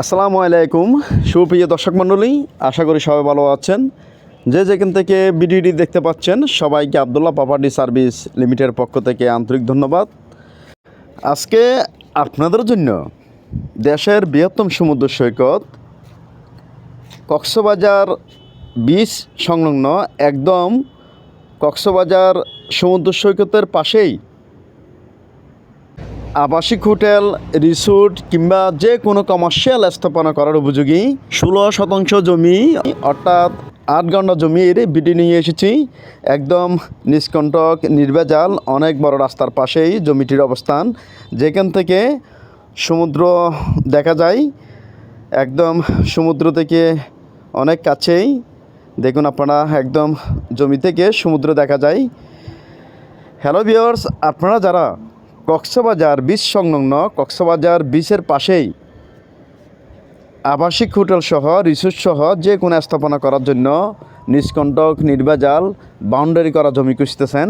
আসসালামু আলাইকুম। সুপ্রিয় দর্শক মণ্ডলী, আশা করি সবাই ভালো আছেন। যে যেখান থেকে ভিডিওটি দেখতে পাচ্ছেন, সবাইকে আবদুল্লাহ প্রপার্টি সার্ভিস লিমিটেডের পক্ষ থেকে আন্তরিক ধন্যবাদ। আজকে আপনাদের জন্য দেশের বৃহত্তম সমুদ্র সৈকত, কক্সবাজার বিচ সংলগ্ন একদম কক্সবাজার সমুদ্র সৈকতের পাশেই আবাসিক হোটেল, রিসোর্ট কিংবা যে কোনো কমার্শিয়াল স্থাপনা করার উপযোগী ষোলো শতাংশ জমি, অর্থাৎ আট ঘণ্টা জমির বিডি নিয়ে এসেছি। একদম নিষ্কণ্টক, নির্ভেজাল, অনেক বড় রাস্তার পাশেই জমিটির অবস্থান। যেখান থেকে সমুদ্র দেখা যায়, একদম সমুদ্র থেকে অনেক কাছেই। দেখুন আপনারা, একদম জমি থেকে সমুদ্র দেখা যায়। হ্যালো ভিওর্স আপনারা যারা কক্সবাজার বিচ সংলগ্ন কক্সবাজার বিচের পাশেই আবাসিক হোটেল সহ, রিসোর্ট সহ যে কোনো স্থাপনা করার জন্য নিষ্কণ্টক নির্বাজাল বাউন্ডারি করা জমি খুঁজতেছেন।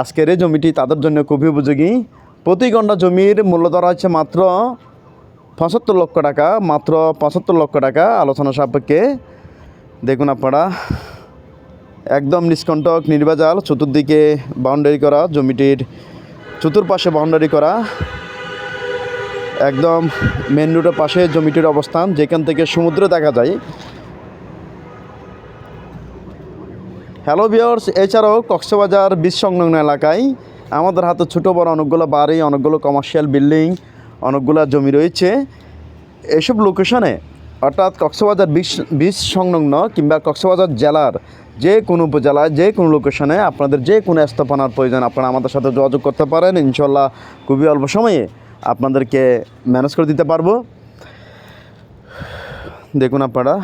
আজকের এই জমিটি তাদের জন্য খুবই উপযোগী। প্রতি ঘণ্টা জমির মূল্য ধরা হচ্ছে মাত্র পঁচাত্তর লক্ষ টাকা, মাত্র পঁচাত্তর লক্ষ টাকা আলোচনা সাপেক্ষে। দেখুন আপনারা, একদম নিষ্কণ্টক নির্বাজাল চতুর্দিকে বাউন্ডারি করা জমিটির চতুর্পাশে বাউন্ডারি করা, একদম মেন রোডের পাশে জমিটির অবস্থান, যেখান থেকে সমুদ্র দেখা যায়। হ্যালো বিয়ার্স এছাড়াও কক্সবাজার বিচ সংলগ্ন এলাকায় আমাদের হাতে ছোটো, বড় অনেকগুলো বাড়ি, অনেকগুলো কমার্শিয়াল বিল্ডিং অনেকগুলো জমি রয়েছে। এসব লোকেশনে অর্থাৎ কক্সবাজার বিচ বিচ সংলগ্ন কিংবা কক্সবাজার জেলার যে কোনো উপজেলায়, যে কোনো লোকেশনে আপনাদের যে কোনো স্থাপনার প্রয়োজন, আপনারা আমাদের সাথে যোগাযোগ করতে পারেন। ইনশাল্লাহ খুবই অল্প সময়ে আপনাদেরকে ম্যানেজ করে দিতে পারব। দেখুন আপনারা,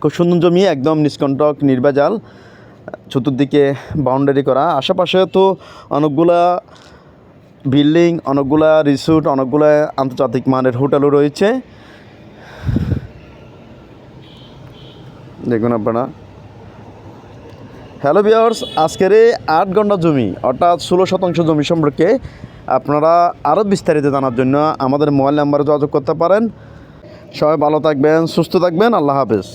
খুব সুন্দর জমি, একদম নিষ্কণ্টক নির্বাজাল চতুর্দিকে বাউন্ডারি করা। আশেপাশে তো অনেকগুলা বিল্ডিং অনেকগুলা রিসোর্ট অনেকগুলা আন্তর্জাতিক মানের হোটেলও রয়েছে। দেখুন আপনারা। হ্যালো বিয়ার্স আজকের এই আট ঘণ্টা জমি, অর্থাৎ ষোলো শতাংশ জমি সম্পর্কে আপনারা আরও বিস্তারিত জানার জন্য আমাদের মোবাইল নাম্বারে যোগাযোগ করতে পারেন। সবাই ভালো থাকবেন, সুস্থ থাকবেন, আল্লাহ হাফেজ।